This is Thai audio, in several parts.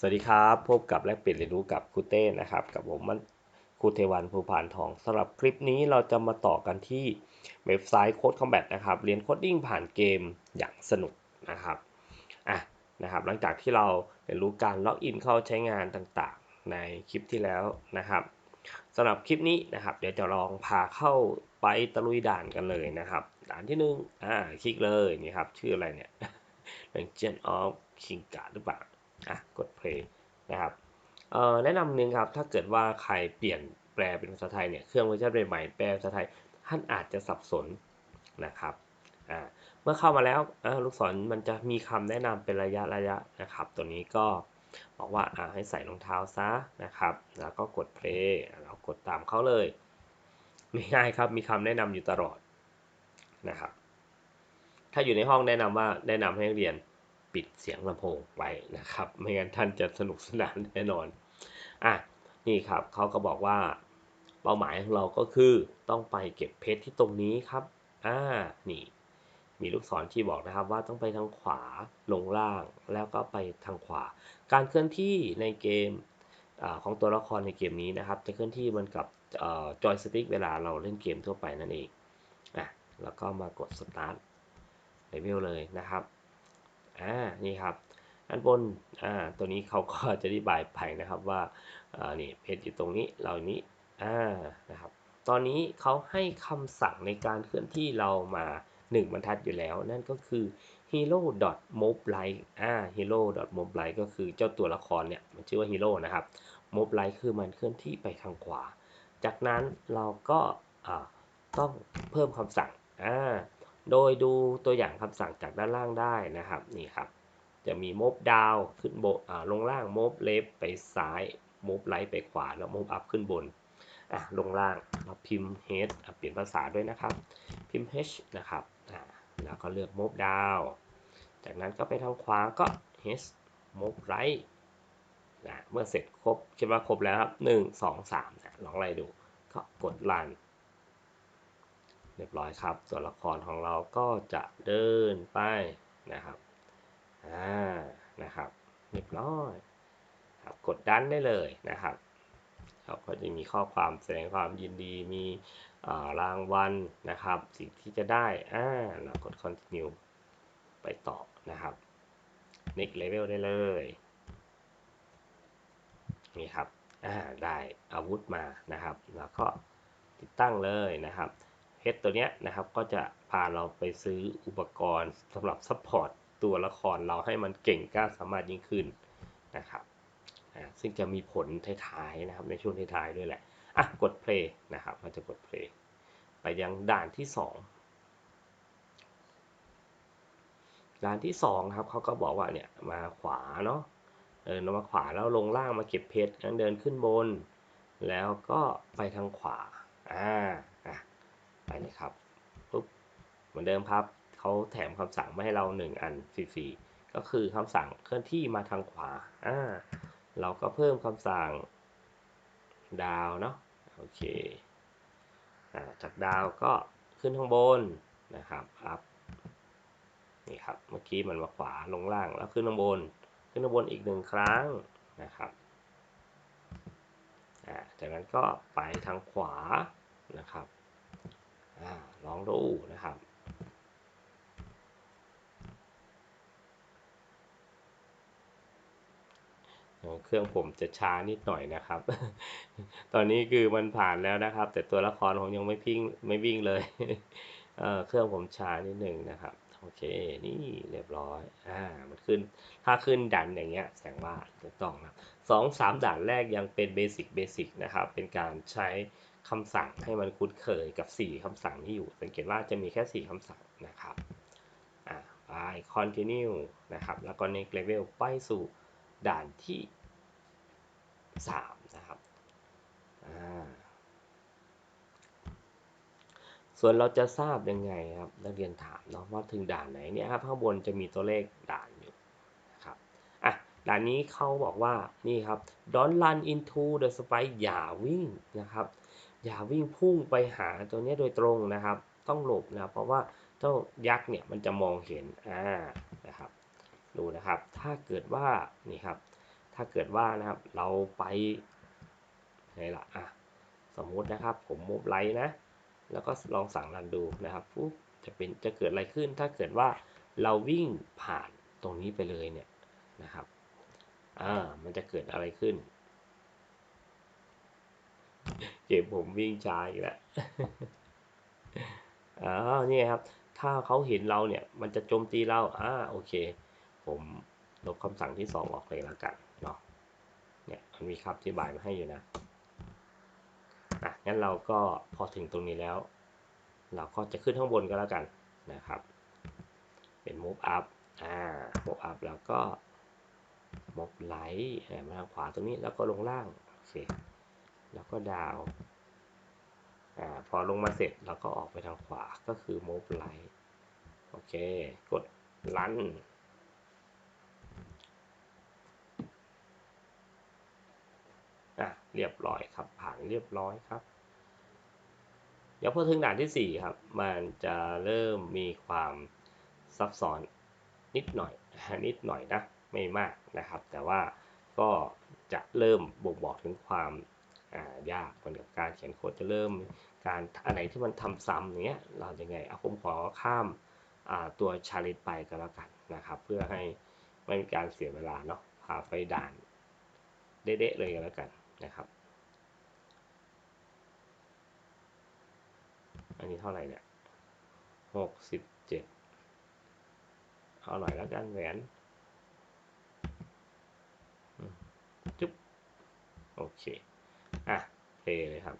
สวัสดีครับ พบกับแลกเปลี่ยนเรียนรู้กับครูเต้นะครับ กับผมมันครูเทวันภูพานทองสำหรับคลิปนี้เราจะมาต่อกันที่เว็บไซต์โค้ดคอมแบทนะครับ เรียนโคดดิ้งผ่านเกมอย่างสนุกนะครับอะนะครับ หลังจากที่เราเรียนรู้การล็อกอินเข้าใช้งานต่างๆ ในคลิปที่แล้วนะครับสำหรับคลิปนี้นะครับ เดี๋ยวจะลองพาเข้าไปตะลุยด่านกันเลยนะครับ ด่านที่หนึ่งอ่าคลิกเลยนี่ครับชื่ออะไรเนี่ย Legend of King Guard หรือเปล่า อะกด play นะครับเอ่อแนะนำหนึ่งครับถ้าเกิดว่าใครเปลี่ยนแปลเป็นภาษาไทยเนี่ยเครื่องเวอร์ชันใหม่แปลภาษาไทยท่านอาจจะสับสนนะครับอ่าเมื่อเข้ามาแล้วลูกศรมันจะมีคำแนะนำเป็นระยะระยะนะครับ ตัวนี้ก็บอกว่าอ่าให้ใส่รองเท้าซะนะครับ แล้วก็กด play เรากดตามเขาเลยง่ายครับมีคำแนะนำอยู่ตลอดนะครับ ถ้าอยู่ในห้องแนะนำว่าแนะนำให้เรียน ปิดเสียงลำโพงไว้นะครับ ไม่งั้นท่านจะสนุกสนานแน่นอน อะ นี่ครับเขาก็บอกว่าเป้าหมายของเราก็คือต้องไปเก็บเพชรที่ตรงนี้ครับ อ่า นี่ มีลูกศรที่บอกนะครับว่าต้องไปทางขวาลงล่างแล้วก็ไปทางขวา การเคลื่อนที่ในเกมอของตัวละครในเกมนี้นะครับ จะเคลื่อนที่มันกับจอยสติ๊กเวลาเราเล่นเกมทั่วไปนั่นเองอะแล้วก็มากดสตาร์ทเลเวลเลยนะครับ อ่านี่ครับอันบนอ่าตัวนี้เขาก็จะอธิบายไปนะครับว่าอ่านี่เพจอยู่ตรงนี้เรานี้อ่านะครับตอนนี้เขาให้คำสั่งในการเคลื่อนที่เรามา 1 บรรทัดอยู่แล้ว นั่นก็คือ hero move light อ่า hero move light ก็คือเจ้าตัวละครเนี่ยมันชื่อว่า hero นะครับ move light คือมันเคลื่อนที่ไปทางขวา จากนั้นเราก็ต้องเพิ่มคำสั่งอ่า โดยดูตัวอย่างคำสั่งจากด้านล่างได้นะครับนี่ครับ จะมี move down ขึ้นบนลงล่าง move left ไปซ้าย move right ไปขวาแล้ว move up ขึ้นบนอะลงล่างเราพิมพ์ h เปลี่ยนภาษาด้วยนะครับ พิมพ์ h นะครับอ่าแล้วก็เลือก move down จากนั้นก็ไปทางขวาก็ h move right นะเมื่อเสร็จครบคิดว่าครบแล้วครับ 1 2 3นะลองไล่ดูก็กด run เรียบร้อยครับ ตัวละครของเราก็จะเดินไปนะครับอ่านะครับเรียบร้อยครับกดดันได้เลยนะครับเราก็จะมีข้อความแสดงความยินดีมีรางวัลนะครับ สิ่งที่จะได้อ่าเรากด continue ไปต่อนะครับ next level ได้เลยนี่ครับอ่าได้อาวุธมานะครับ แล้วก็ติดตั้งเลยนะครับ เพชรตัวนี้นะครับก็จะพาเราไปซื้ออุปกรณ์สำหรับซัพพอร์ตตัวละครเราให้มันเก่งกล้าสามารถยิ่งขึ้นนะครับซึ่งจะมีผลท้ายๆนะครับในช่วงท้ายๆด้วยแหละอะกด play นะครับเราจะกด play ไปยังด่านที่ 2 ด่านที่2ครับเขาก็บอกว่าเนี่ยมาขวาเนาะเดินมาขวาแล้วลงล่างมาเก็บเพชรงั้นเดินขึ้นบน แล้วก็ไปทางขวาอ่า ไปเลยครับปุ๊บเหมือนเดิมครับเขาแถมคำสั่งมาให้เรา 1 อันฟรีๆก็คือคำสั่งเคลื่อนที่มาทางขวาอ่าเราก็เพิ่มคำสั่งดาวเนาะโอเคจากดาวก็ขึ้นข้างบนนะครับอัพนี่ครับเมื่อกี้มันมาขวาลงล่างแล้วขึ้นข้างบน ขึ้นข้างบนอีกหนึ่งครั้งนะครับจากนั้นก็ไปทางขวานะครับ ลองดูนะครับ เครื่องผมจะช้านิดหน่อยนะครับ ตอนนี้คือมันผ่านแล้วนะครับ แต่ตัวละครผมยังไม่พิ้งไม่วิ่งเลยเเครื่องผมช้านิดหนึ่งนะครับโอเค นี่เรียบร้อย อ่า มันขึ้น ถ้าขึ้นดันอย่างเงี้ย แสดงว่าถูกต้องนะสองสามด่านแรกยังเป็นเบสิกเบสิกนะครับ เป็นการใช้ คำสั่งให้มันคุ้นเคยกับ 4 คำสั่งที่อยู่ สังเกตว่าจะมีแค่ 4 คำสั่งนะครับ อ่าไป continue นะครับ แล้วก็ next level ไปสู่ด่านที่ 3 นะครับ อ่า ส่วนเราจะทราบยังไงครับ นักเรียนถามเนาะว่าถึงด่านไหนเนี่ยครับ ข้างบนจะมีตัวเลขด่านอยู่นะครับอะด่านนี้เขาบอกว่านี่ครับ don't run into the spike อย่าวิ่งนะครับ อย่าวิ่งพุ่งไปหาตัวนี้โดยตรงนะครับ ต้องหลบนะเพราะว่าเจ้ายักษ์เนี่ยมันจะมองเห็นอ่านะครับ ดูนะครับ ถ้าเกิดว่านี่ครับ ถ้าเกิดว่านะครับเราไปไงล่ะอะสมมุตินะครับ ผมมูฟไลท์นะ แล้วก็ลองสั่งรันดูนะครับปุ๊บจะเป็นจะเกิดอะไรขึ้น ถ้าเกิดว่าเราวิ่งผ่านตรงนี้ไปเลยเนี่ยนะครับอ่ามันจะเกิดอะไรขึ้น เกมผมวิ่งช้าอีกแล้วอ๋อนี่ครับ ถ้าเขาเห็นเราเนี่ย มันจะโจมตีเราอ่าโอเค ผมลบคำสั่งที่สองออกเลยแล้วกันเนาะเนี่ยมันมีคำอธิบายมาให้อยู่นะอะงั้นเราก็พอถึงตรงนี้แล้ว เราก็จะขึ้นข้างบนก็แล้วกันนะครับ เป็น move up อ่า move up แล้วก็ move right มาทางขวาตรงนี้แล้วก็ลงล่างโอเค แล้วก็ดาวอ่าพอลงมาเสร็จเราก็ออกไปทางขวาก็คือ move right โอเค กด run อะเรียบร้อยครับผ่านเรียบร้อยครับ เดี๋ยวพอถึงด่านที่ 4 ครับ มันจะเริ่มมีความซับซ้อนนิดหน่อยนิดหน่อยนะ ไม่มากนะครับ แต่ว่าก็จะเริ่มบ่งบอกถึงความ ยากเหมือนกับการเขียนโค้ดจะเริ่ม การอันไหนที่มันทำซ้ำอย่างเงี้ยเราจะไงเอาผมขอข้ามตัวชาลนจ์ไปก็แล้วกันนะครับ เพื่อให้ไม่มีการเสียเวลาเนาะพาไปด่านเด๊ะๆเลยก็แล้วกันนะครับ อันนี้เท่าไหร่เนี่ยหกสิบเจ็ดเอาหน่อยแล้วกันแหวนจุ๊บโอเค อะเพลเลยครับ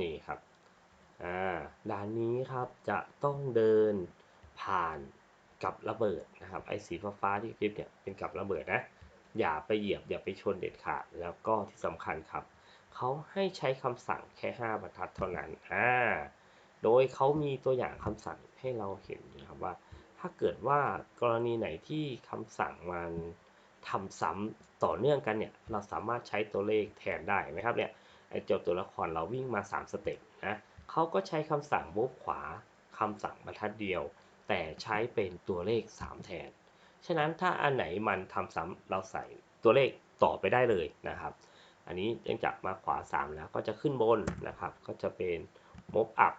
นี่ครับอ่าด่านนี้ครับจะต้องเดินผ่านกับระเบิดนะครับไอ้สีฟ้าๆที่คลิปเนี่ยเป็นกับระเบิดนะอย่าไปเหยียบอย่าไปชนเด็ดขาดแล้วก็ที่สำคัญครับเขาให้ใช้คำสั่งแค่ 5 บรรทัดเท่านั้นอ่าโดยเขามีตัวอย่างคำสั่งให้เราเห็น ถ้าเกิดว่ากรณีไหนที่คำสั่งมันทำซ้ำต่อเนื่องกันเนี่ย เราสามารถใช้ตัวเลขแทนได้ไหมครับเนี่ยไอ้เจ้าตัวละครเราวิ่งมา 3 สเต็ปนะเขาก็ใช้คำสั่งมูฟขวาคำสั่งบรรทัดเดียว แต่ใช้เป็นตัวเลข 3 แทน ฉะนั้นถ้าอันไหนมันทำซ้ำเราใส่ตัวเลขต่อไปได้เลยนะครับ อันนี้ยังจับมาขวา 3 แล้วก็จะขึ้นบนนะครับ ก็จะเป็นมูฟอัพ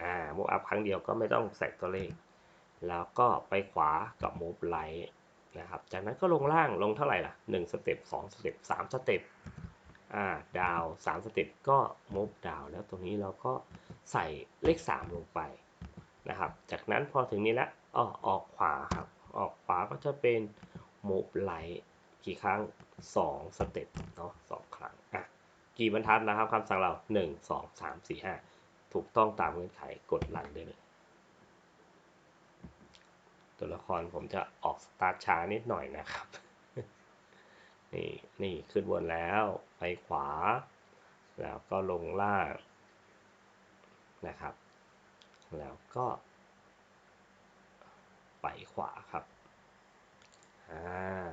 อ่ามูฟอัพครั้งเดียวก็ไม่ต้องใส่ตัวเลข แล้วก็ไปขวากับมูฟไลท์นะครับ จากนั้นก็ลงล่างลงเท่าไหร่ล่ะ1สเต็ป2สเต็ป3สเต็ปอ่าดาว3สเต็ปก็มูฟดาวแล้วตรงนี้เราก็ใส่เลข 3 ลงไปนะครับ จากนั้นพอถึงนี้แล้วอ๋อออกขวาครับ ออกขวาก็จะเป็นมูฟไลท์กี่ครั้ง 2 สเต็ปเนาะสองครั้งอะกี่บรรทัดนะครับคำสั่งเรา 1 2 3 4 5 ถูกต้องตามเงื่อนไขกดรันได้เลย ตัวละครผมจะออกสตาร์ทช้านิดหน่อยนะครับ นี่ นี่ขึ้นบนแล้ว ไปขวา แล้วก็ลงล่างนะครับ แล้วก็ ไปขวาครับ อ่า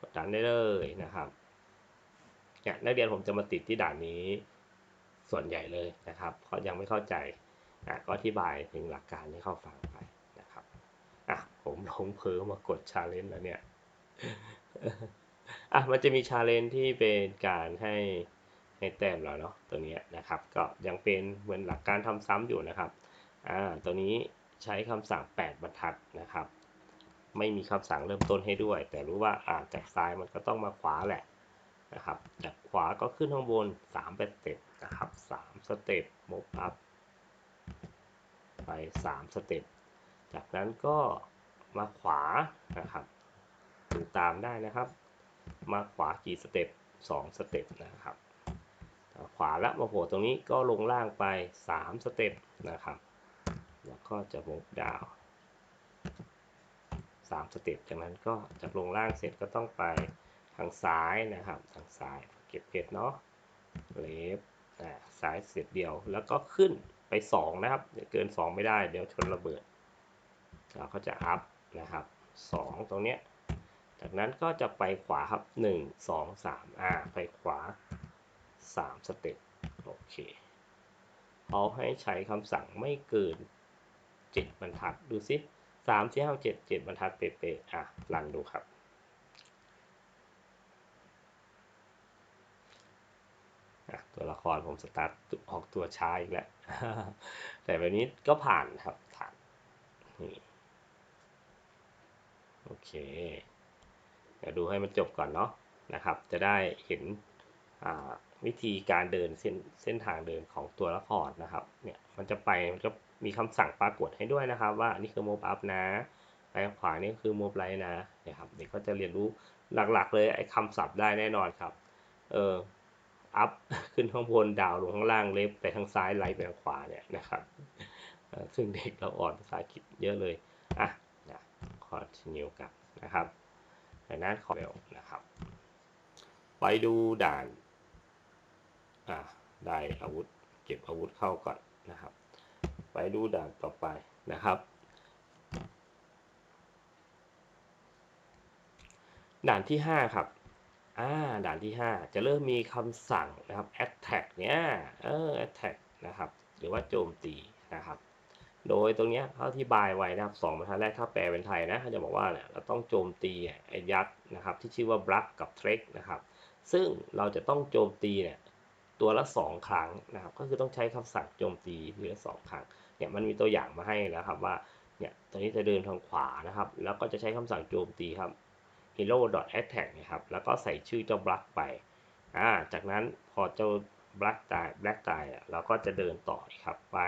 กดดันได้เลยนะครับเนี่ยนักเรียนผมจะมาติดที่ด่านนี้ส่วนใหญ่เลยนะครับเขายังไม่เข้าใจอะก็อธิบายถึงหลักการที่เข้าฟังไป อะผมลงเพอมากดชาเลนจ์แล้วเนี่ยอะมันจะมีชาเลนจ์ที่เป็นการให้ให้แต้มเราเนาะตัวนี้นะครับ ก็ยังเป็นเหมือนหลักการทำซ้ำอยู่นะครับอ่าตัวนี้ใช้คำสั่ง 8 บรรทัดนะครับ ไม่มีคำสั่งเริ่มต้นให้ด้วย แต่รู้ว่าอ่าจากซ้ายมันก็ต้องมาขวาแหละนะครับ จากขวาก็ขึ้นข้างบน3สเต็ปนะครับ3สเต็ปมุฟอัพไป 3 สเต็ป จากนั้นก็มาขวานะครับดูตามได้นะครับ มาขวากี่สเต็ป2สเต็ปนะครับขวาแล้วมาโผล่ตรงนี้ก็ลงล่างไป 3 สเต็ปนะครับ แล้วก็จะมุฟดาวสามสเต็ปจากนั้นก็จากลงล่างเสร็จก็ต้องไปทางซ้ายนะครับ ทางซ้ายเก็บเพชรเนาะเลฟอ่าซ้ายเสร็จเดียวแล้วก็ขึ้นไป 2 นะครับเกิน 2 ไม่ได้เดี๋ยวชนระเบิด เราก็จะอัพนะครับ2 ตรงเนี้ย จากนั้นก็จะไปขวาครับ 1 2 3อ่าไปขวา 3 สเต็ปโอเคเขาให้ใช้คำสั่งไม่เกินเจ็ดบรรทัดดูสิสามสี่ห้าเจ็ดเจ็ดบรรทัดเป๊ะๆอะรันดูครับตัวละครผมสตาร์ทออกตัวช้าอีกแล้ว แต่แบบนี้ก็ผ่านครับผ่านนี่ โอเคเดี๋ยวดูให้มันจบก่อนเนาะนะครับ จะได้เห็นวิธีการเดินเส้นเส้นทางเดินของตัวละครนะครับเนี่ยมันจะไปมันก็มีคำสั่งปรากฏให้ด้วยนะครับ ว่านนี้คือโมบอัพนะไปทางขวานี่คือโมบไลนะนี่ยครับเด็กก็จะเรียนรู้หลักๆ เลยไอ้คำศัพท์ได้แน่นอนครับเอออัพขึ้นข้างบนดาวลงข้างล่างเล็บไปทางซ้ายไลท์ไปทางขวาเนี่ยนะครับซึ่งเด็กเราอ่อนภาษาอังกฤษเยอะเลยอะ นะคอนติเนียกันนะครับดังนั้นขอเร็วนะครับ ไปดูด่านอะได้อาวุธเก็บอาวุธเข้าก่อนนะครับ ไปดูด่านต่อไปนะครับ ด่านที่ 5 ครับอ่าด่านที่ 5 จะเริ่มมีคำสั่งนะครับ attack เนี่ยเออ attack นะครับ หรือว่าโจมตีนะครับ โดยตรงนี้เขาอธิบายไว้นะครับสองบรรทัดแรกถ้าแปลเป็นไทยนะเขาจะบอกว่าเนี่ยเราต้องโจมตีไอ้ยักษ์นะครับที่ชื่อว่า block กับ trek นะครับซึ่งเราจะต้องโจมตีเนี่ยตัวละ 2 ครั้งนะครับก็คือต้องใช้คำสั่งโจมตีทีละสองครั้งเนี่ยมันมีตัวอย่างมาให้แล้วครับว่าเนี่ยตัวนี้จะเดินทางขวานะครับ แล้วก็จะใช้คำสั่งโจมตีครับ hero attack นะครับแล้วก็ใส่ชื่อเจ้า black ไปอ่าจากนั้นพอเจ้า black ตาย black ตายอะเราก็จะเดินต่อครับไป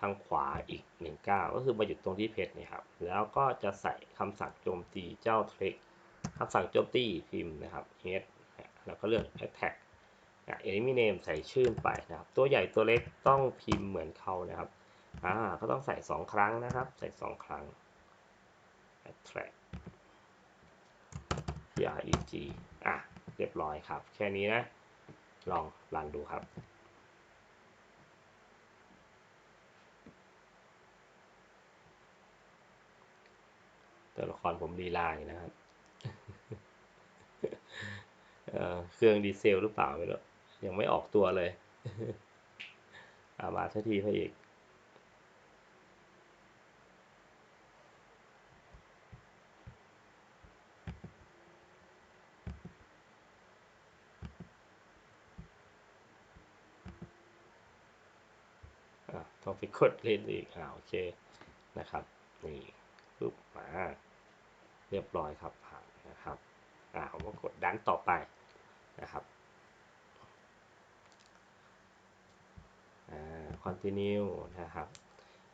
ทางขวาอีกหนึ่งก้าวก็คือมาหยุดตรงที่เพชรนี่ครับ แล้วก็จะใส่คำสั่งโจมตีเจ้า trick คำสั่งโจมตีพิมพ์นะครับ head แล้วก็เลือก attack อะ enemy name ใส่ชื่อไปนะครับ ตัวใหญ่ตัวเล็กต้องพิมพ์เหมือนเขานะครับอ่าก็ต้องใส่สองครั้งนะครับ ใส่สองครั้ง attract P R E G อะ เรียบร้อยครับ แค่นี้นะ ลองรันดูครับ ตัวละครผมดีไลน์นะครับเเครื่องดีเซลหรือเปล่าไม่รู้ยังไม่ออกตัวเลยอามาทันทีพระเอกต้องไปกดเล่นอีกอ่าโอเคนะครับ นี่ปุ๊บมา เรียบร้อยครับผ่านนะครับอ่าผมก็กดดันต่อไปนะครับอ่า continue นะครับ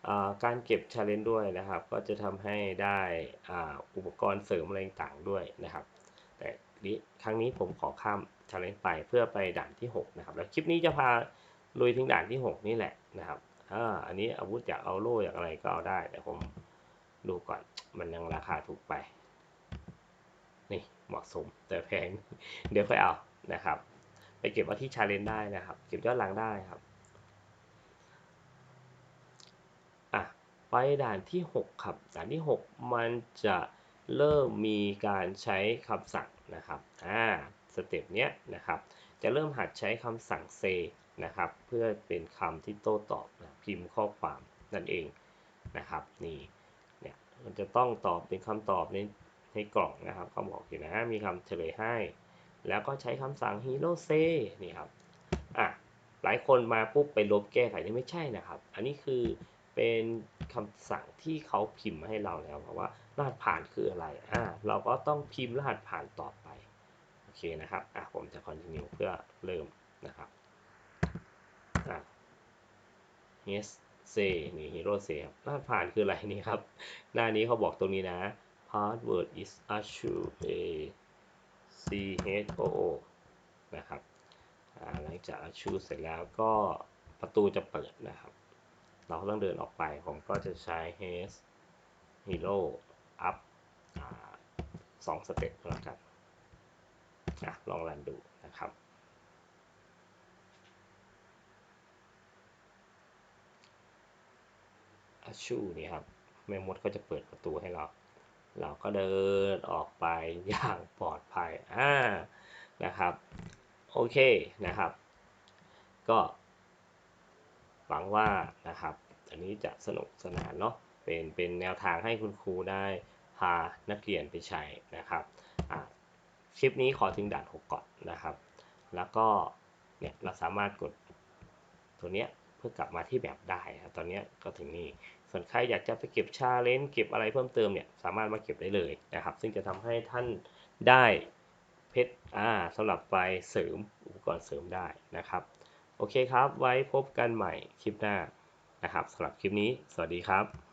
อ่าการเก็บ challenge ด้วยนะครับ ก็จะทำให้ได้อ่าอุปกรณ์เสริมอะไรต่างๆด้วยนะครับ แต่ทีครั้งนี้ผมขอข้าม challenge ไปเพื่อไปด่านที่ 6 นะครับ แล้วคลิปนี้จะพาลุยถึงด่านที่ 6 นี่แหละนะครับอ่าอันนี้อาวุธอยากเอาโล่อยากอะไรก็เอาได้แต่ผมดูก่อนมันยังราคาถูกไป เหมาะสม แต่แพง เดี๋ยวค่อยเอานะครับ ไปเก็บไว้ที่ชาเลนได้นะครับ เก็บยอดหลังได้ครับอะไปด่านที่ 6 ครับ ด่านที่ 6 มันจะเริ่มมีการใช้คำสั่งนะครับอ่าสเต็ปเนี้ยนะครับ จะเริ่มหัดใช้คำสั่ง say นะครับ เพื่อเป็นคำที่โต้ตอบนะพิมพ์ข้อความนั่นเองนะครับ นี่เนี่ยมันจะต้องตอบเป็นคำตอบใน ในกล่องนะครับเขาบอกอยู่นะ มีคำเฉลยให้ แล้วก็ใช้คำสั่ง hero say นี่ครับ อะ หลายคนมาปุ๊บไปลบแก้ไขนี่ไม่ใช่นะครับ อันนี้คือเป็นคำสั่งที่เขาพิมพ์มาให้เราแล้วบอกว่ารหัสผ่านคืออะไร อ่า เราก็ต้องพิมพ์รหัสผ่านต่อไป โอเคนะครับ อะ ผมจะ continue เพื่อเริ่มนะครับ อะ yes say นี่ hero say ครับรหัสผ่านคืออะไรนี่ครับ หน้านี้เขาบอกตรงนี้นะ password is ashu a c h o o นะครับหลังจาก ashu เสร็จแล้วก็ประตูจะเปิดนะครับ เราต้องเดินออกไป ผมก็จะใช้ has hero up อสองสเต็ปแล้วกันอะลองรันดูนะครับอชูนี่ครับแม่มดก็จะเปิดประตูให้เรา เราก็เดินออกไปอย่างปลอดภัยอ่านะครับ โอเคนะครับ ก็หวังว่านะครับ อันนี้จะสนุกสนานเนาะเป็นเป็นแนวทางให้คุณครูได้พานักเรียนไปใช้นะครับคลิปนี้ขอถึงด่าน6ก่อนนะครับ แล้วก็เนี่ยเราสามารถกดตัวเนี้ยเพื่อกลับมาที่แบบได้ครับตอนนี้ก็ถึงนี่ ส่วนใครอยากจะไปเก็บชาเลนจ์เก็บอะไรเพิ่มเติมเนี่ยสามารถมาเก็บได้เลยนะครับ ซึ่งจะทำให้ท่านได้เพชรอ่าสำหรับไปเสริมอุปกรณ์เสริมได้นะครับ โอเคครับ ไว้พบกันใหม่คลิปหน้านะครับสำหรับคลิปนี้ สวัสดีครับ